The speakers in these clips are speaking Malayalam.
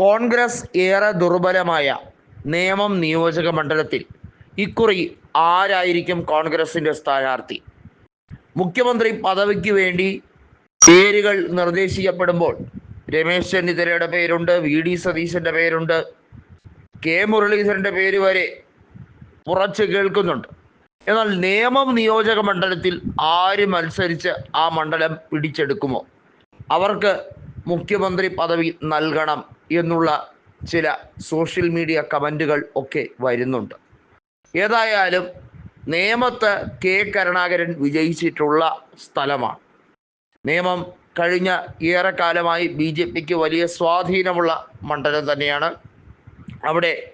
കോൺഗ്രസ് ഏറെ ദുർബലമായ നേമം നിയോജക മണ്ഡലത്തിൽ ഇക്കുറി ആരായിരിക്കും കോൺഗ്രസിന്റെ സ്ഥാനാർത്ഥി? മുഖ്യമന്ത്രി പദവിക്ക് വേണ്ടി പേരുകൾ നിർദ്ദേശിക്കപ്പെടുമ്പോൾ രമേശ് ചെന്നിത്തലയുടെ പേരുണ്ട് വി ഡി സതീശന്റെ പേരുണ്ട് കെ മുരളീധരന്റെ പേര് വരെ ഉറച്ച് കേൾക്കുന്നുണ്ട്. എന്നാൽ നേമം നിയോജക മണ്ഡലത്തിൽ ആര് മത്സരിച്ച് ആ മണ്ഡലം പിടിച്ചെടുക്കുമോ? അവർക്ക് മുഖ്യമന്ത്രി പദവി നൽകണം എന്നുള്ള ചില സോഷ്യൽ മീഡിയ കമന്റുകൾ ഒക്കെ വരുന്നുണ്ട്. ഏതായാലും നേമത്ത് കെ കരുണാകരൻ വിജയിച്ചിട്ടുള്ള സ്ഥലമാണ്. നിയമം കഴിഞ്ഞ ഏറെക്കാലമായി ബി ജെ പിക്ക് വലിയ സ്വാധീനമുള്ള മണ്ഡലം തന്നെയാണ്. അവിടെ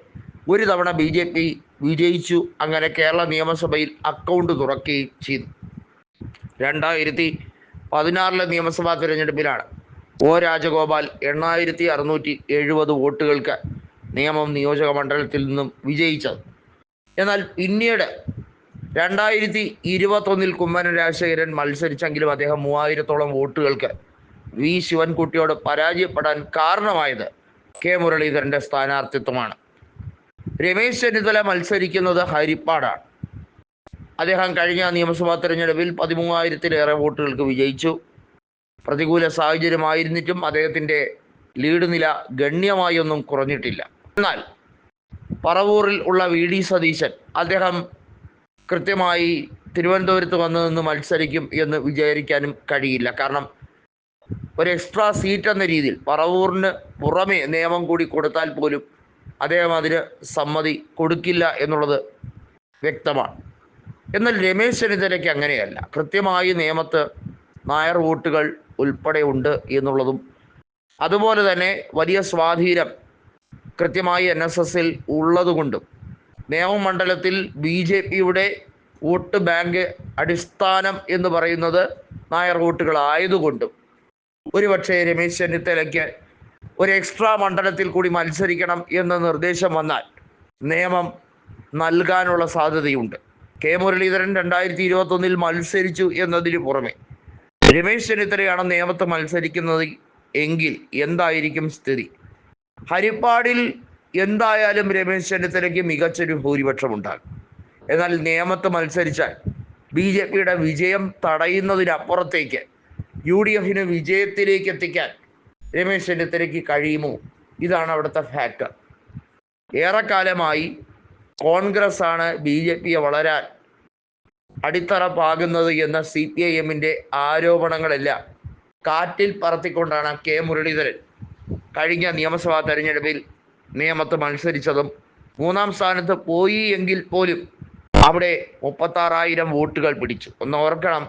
ഒരു തവണ ബി ജെ പി വിജയിച്ചു. അങ്ങനെ കേരള നിയമസഭയിൽ അക്കൗണ്ട് തുറക്കുകയും ചെയ്തു. രണ്ടായിരത്തി പതിനാറിലെ നിയമസഭാ തിരഞ്ഞെടുപ്പിലാണ് ഒ രാജഗോപാൽ എണ്ണായിരത്തി അറുന്നൂറ്റി എഴുപത് വോട്ടുകൾക്ക് നിയമം നിയോജക മണ്ഡലത്തിൽ നിന്നും വിജയിച്ചത്. എന്നാൽ പിന്നീട് രണ്ടായിരത്തി ഇരുപത്തൊന്നിൽ കുമ്മനം രാജശേഖരൻ മത്സരിച്ചെങ്കിലും അദ്ദേഹം മൂവായിരത്തോളം വോട്ടുകൾക്ക് വി ശിവൻകുട്ടിയോട് പരാജയപ്പെടാൻ കാരണമായത് കെ മുരളീധരന്റെ സ്ഥാനാർത്ഥിത്വമാണ്. രമേശ് ചെന്നിത്തല മത്സരിക്കുന്നത് ഹരിപ്പാടാണ്. അദ്ദേഹം കഴിഞ്ഞ നിയമസഭാ തെരഞ്ഞെടുപ്പിൽ പതിമൂവായിരത്തിലേറെ വോട്ടുകൾക്ക് വിജയിച്ചു. പ്രതികൂല സാഹചര്യമായിരുന്നിട്ടും അദ്ദേഹത്തിന്റെ ലീഡ് നില ഗണ്യമായി ഒന്നും കുറഞ്ഞിട്ടില്ല. എന്നാൽ പറവൂറിൽ ഉള്ള വി. ഡി. സതീശൻ അദ്ദേഹം കൃത്യമായി തിരുവനന്തപുരത്ത് വന്നു നിന്ന് മത്സരിക്കും എന്ന് വിചാരിക്കാനും കഴിയില്ല. കാരണം ഒരു എക്സ്ട്രാ സീറ്റ് എന്ന രീതിയിൽ പറവൂറിന് പുറമെ നിയമം കൂടി കൊടുത്താൽ പോലും അദ്ദേഹം അതിന് സമ്മതി കൊടുക്കില്ല എന്നുള്ളത് വ്യക്തമാണ്. എന്നാൽ രമേശ് ചെന്നിത്തലയ്ക്ക് അങ്ങനെയല്ല. കൃത്യമായി നിയമത്ത് നായർ വോട്ടുകൾ ഉൾപ്പെടെ ഉണ്ട് എന്നുള്ളതും. അതുപോലെ തന്നെ വലിയ സ്വാധീനം കൃത്യമായി എൻ എസ് എസിൽ ഉള്ളതുകൊണ്ടും നിയമമണ്ഡലത്തിൽ ബി ജെ പിയുടെ വോട്ട് ബാങ്ക് അടിസ്ഥാനം എന്ന് പറയുന്നത് നായർ വോട്ടുകളായതുകൊണ്ടും ഒരുപക്ഷെ രമേശ് ചെന്നിത്തലയ്ക്ക് ഒരു എക്സ്ട്രാ മണ്ഡലത്തിൽ കൂടി മത്സരിക്കണം എന്ന നിർദ്ദേശം വന്നാൽ നിയമം നൽകാനുള്ള സാധ്യതയുണ്ട്. കെ മുരളീധരൻ രണ്ടായിരത്തി ഇരുപത്തൊന്നിൽ മത്സരിച്ചു എന്നതിന് പുറമെ രമേശ് ചെന്നിത്തലയാണ് നിയമത്ത് മത്സരിക്കുന്നത് എങ്കിൽ എന്തായിരിക്കും സ്ഥിതി? ഹരിപ്പാടിൽ എന്തായാലും രമേശ് ചെന്നിത്തലയ്ക്ക് മികച്ചൊരു ഭൂരിപക്ഷം ഉണ്ടാകും. എന്നാൽ നിയമത്ത് മത്സരിച്ചാൽ ബി ജെ പിയുടെ വിജയം തടയുന്നതിനപ്പുറത്തേക്ക് യു ഡി എഫിന് വിജയത്തിലേക്ക് എത്തിക്കാൻ രമേശ് ചെന്നിത്തലയ്ക്ക് കഴിയുമോ? ഇതാണ് അവിടുത്തെ ഫാക്ടർ ഏറെക്കാലമായി കോൺഗ്രസ് ആണ് ബി ജെ പിയെ വളരാൻ അടിത്തറ പാകുന്നത് എന്ന സി പി ഐ എമ്മിന്റെ ആരോപണങ്ങളെല്ലാം കാറ്റിൽ പറത്തിക്കൊണ്ടാണ് കെ മുരളീധരൻ കഴിഞ്ഞ നിയമസഭാ തെരഞ്ഞെടുപ്പിൽ നിയമത്ത് മത്സരിച്ചതും മൂന്നാം സ്ഥാനത്ത് പോയി എങ്കിൽ പോലും അവിടെ മുപ്പത്താറായിരം വോട്ടുകൾ പിടിച്ചു. ഒന്ന് ഓർക്കണം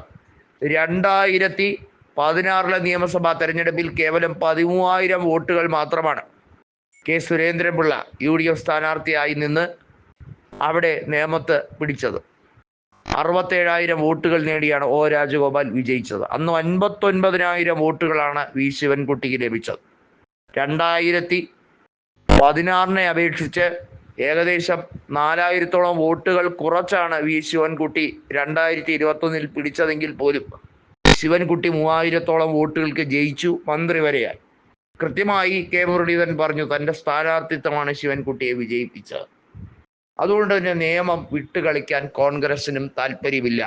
രണ്ടായിരത്തി പതിനാറിലെ നിയമസഭാ തെരഞ്ഞെടുപ്പിൽ കേവലം പതിമൂവായിരം വോട്ടുകൾ മാത്രമാണ് K Surendranpillai U D F സ്ഥാനാർത്ഥിയായി നിന്ന് അവിടെ നേമത്ത് പിടിച്ചത്. അറുപത്തേഴായിരം വോട്ടുകൾ നേടിയാണ് ഒ രാജഗോപാൽ വിജയിച്ചത്. അന്ന് അൻപത്തൊൻപതിനായിരം വോട്ടുകളാണ് വി ശിവൻകുട്ടിക്ക് ലഭിച്ചത്. രണ്ടായിരത്തി പതിനാറിനെ അപേക്ഷിച്ച് ഏകദേശം നാലായിരത്തോളം വോട്ടുകൾ കുറച്ചാണ് വി ശിവൻകുട്ടി രണ്ടായിരത്തി ഇരുപത്തൊന്നിൽ പിടിച്ചതെങ്കിൽ പോലും. ശിവൻകുട്ടി മൂവായിരത്തോളം വോട്ടുകൾക്ക് ജയിച്ചു മന്ത്രി വരെയായി. കൃത്യമായി കെ മുരളീധരൻ പറഞ്ഞു തന്റെ സ്ഥാനാർത്ഥിത്വമാണ് ശിവൻകുട്ടിയെ വിജയിപ്പിച്ചത്. അതുകൊണ്ട് തന്നെ നിയമം വിട്ടുകളിക്കാൻ കോൺഗ്രസിനും താല്പര്യമില്ല.